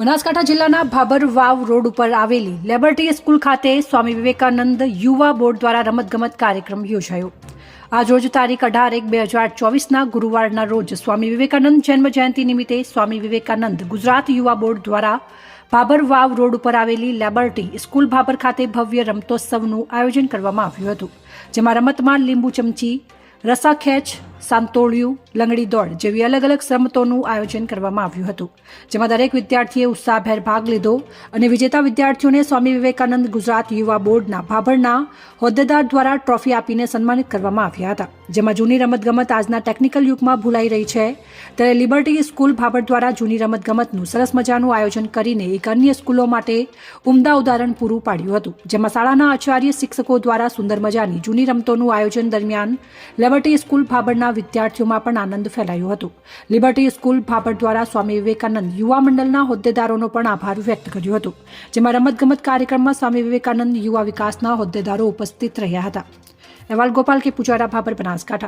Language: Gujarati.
બનાસકાંઠા જિલ્લાના ભાબર વાવ રોડ ઉપર આવેલી લેબર્ટી સ્કૂલ ખાતે સ્વામી વિવેકાનંદ યુવા બોર્ડ દ્વારા રમતગમત કાર્યક્રમ યોજાયો. આજ રોજ તારીખ અઢાર એક બે હજાર ચોવીસના ગુરુવારના રોજ સ્વામી વિવેકાનંદ જન્મ જયંતિ નિમિત્તે સ્વામી વિવેકાનંદ ગુજરાત યુવા બોર્ડ દ્વારા ભાબર વાવ રોડ ઉપર આવેલી લેબર્ટી સ્કૂલ ભાબર ખાતે ભવ્ય રમતોત્સવનું આયોજન કરવામાં આવ્યું હતું, જેમાં રમતમાં લીંબુ ચમચી, રસાખેચ સાંતોળિયું લંગડી દોડ જેવી અલગ અલગ રમતોનું આયોજન કરવામાં આવ્યું હતું, જેમાં દરેક વિદ્યાર્થીએ ઉત્સાહભેર ભાગ લીધો અને વિજેતા વિદ્યાર્થીઓને સ્વામી વિવેકાનંદ ગુજરાત યુવા બોર્ડના ભાભરના હોદ્દેદાર દ્વારા ટ્રોફી આપીને સન્માનિત કરવામાં આવ્યા હતા, જેમાં જૂની રમતગમત આજના ટેકનિકલ યુગમાં ભૂલાઈ રહી છે. ત્યારે લિબર્ટી સ્કૂલ ભાભર દ્વારા જૂની રમતગમતનું સરસ મજાનું આયોજન કરીને એક અન્ય સ્કૂલો માટે ઉમદા ઉદાહરણ પૂરું પાડ્યું હતું, જેમાં શાળાના આચાર્ય શિક્ષકો દ્વારા સુંદર મજાની જૂની રમતોનું આયોજન દરમિયાન લિબર્ટી સ્કૂલ ભાભરના વિદ્યાર્થીઓમાં પણ આનંદ ફેલાયો હતો. લિબર્ટી સ્કૂલ ભાભર દ્વારા સ્વામી વિવેકાનંદ યુવા મંડળના હોદ્દેદારોનો પણ આભાર વ્યક્ત કર્યો હતો, જેમાં રમતગમત કાર્યક્રમમાં સ્વામી વિવેકાનંદ યુવા વિકાસના હોદ્દેદારો ઉપસ્થિત રહ્યા હતા. અહેવાલ ગોપાલ કે પુજારા ભાભર બનાસકાંઠા.